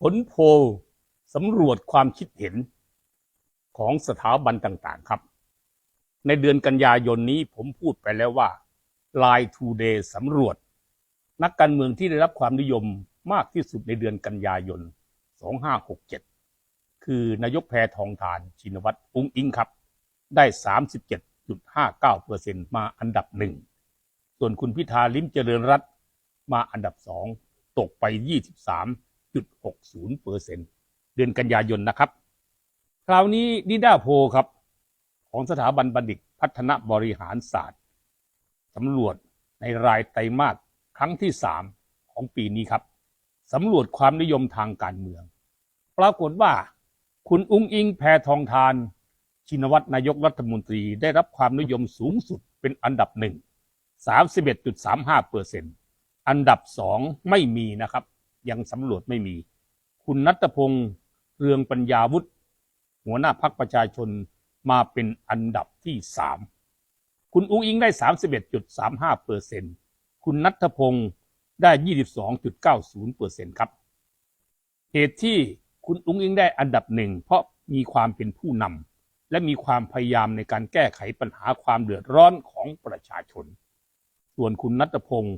ผลโพลสำรวจความคิดเห็นของสถาบันต่างๆครับ ในเดือนกันยายนนี้ผมพูดไปแล้วว่า Line Today สำรวจ นักการเมืองที่ได้รับความนิยมมากที่สุดในเดือนกันยายน 2567 คือนายกแพทองทานชินวัตรอุ้งอิงครับ ได้ 37.59%มาอันดับหนึ่ง ส่วนคุณพิธาลิมเจริญรัตมาอันดับสองตกไป 23.60%เดือนกันยายนนะครับ คราวนี้ดิด้าโพครับ ของสถาบันบัณฑิตพัฒนบริหารศาสตร์สำรวจในรายไตรมาสครั้งที่ 3 ของปีนี้ครับสำรวจความนิยมทางการเมือง ปรากฏว่า คุณอุ้งอิงแพทองทาน ชินวัตรนายกรัฐมนตรีได้รับความนิยมสูงสุดเป็นอันดับหนึ่ง31.35เปอร์เซ็นต์อันดับสองไม่มีนะครับ ยังสำรวจไม่มี คุณนัทพงษ์เรืองปัญญาวุฒิหัวหน้าพักประชาชนมาเป็นอันดับที่สามคุณอุ้งอิงได้ 31.35เปอร์เซ็นต์คุณนัทพงษ์ได้ 22.90เปอร์เซ็นต์ครับ เหตุที่คุณอุ้งอิงได้อันดับหนึ่งเพราะมีความเป็นผู้นำและมีความพยายามในการแก้ไขปัญหาความเดือดร้อนของประชาชน ส่วนคุณนัทพงศ์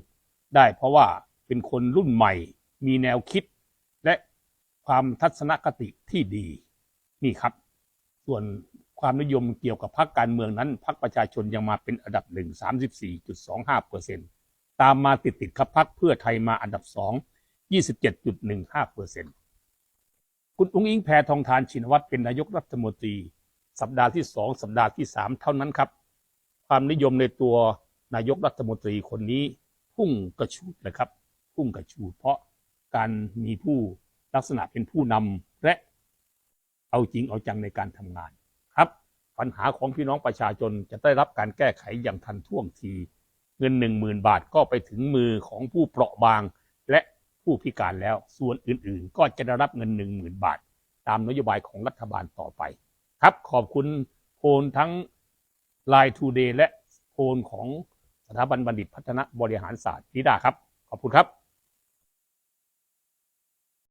ได้เพราะว่าเป็นคนรุ่นใหม่ มีแนวคิดและความทัศนคติที่ดีนี่ครับ ส่วนความนิยมเกี่ยวกับพรรคการเมืองนั้นพรรคประชาชนยังมาเป็นอันดับหนึ่ง34.25เปอร์เซ็นต์ตามมาติดติดๆครับพรรคเพื่อไทยมาอันดับสอง27.15เปอร์เซ็นต์คุณอุ้งอิงแพทองทานชินวัตรเป็นนายกรัฐมนตรี สัปดาห์ที่สองสัปดาห์ที่สามเท่านั้นครับ ความนิยมในตัวนายกรัฐมนตรีคนนี้พุ่งกระชูดเลยครับ พุ่งกระชูดเพราะ การมีผู้ลักษณะเป็นผู้นำและเอาจริงเอาจังในการทำงานครับปัญหาของพี่น้องประชาชนจะได้รับการแก้ไขอย่างทันท่วงที เงินหนึ่งหมื่นบาทก็ไปถึงมือของผู้เปราะบาง และผู้พิการแล้ว ส่วนอื่นๆ ก็จะได้รับเงินหนึ่งหมื่นบาท ตามนโยบายของรัฐบาลต่อไป ครับขอบคุณโพลทั้ง Line Today และโพลของสถาบันบัณฑิตพัฒนบริหารศาสตร์นิดาครับ ขอบคุณครับ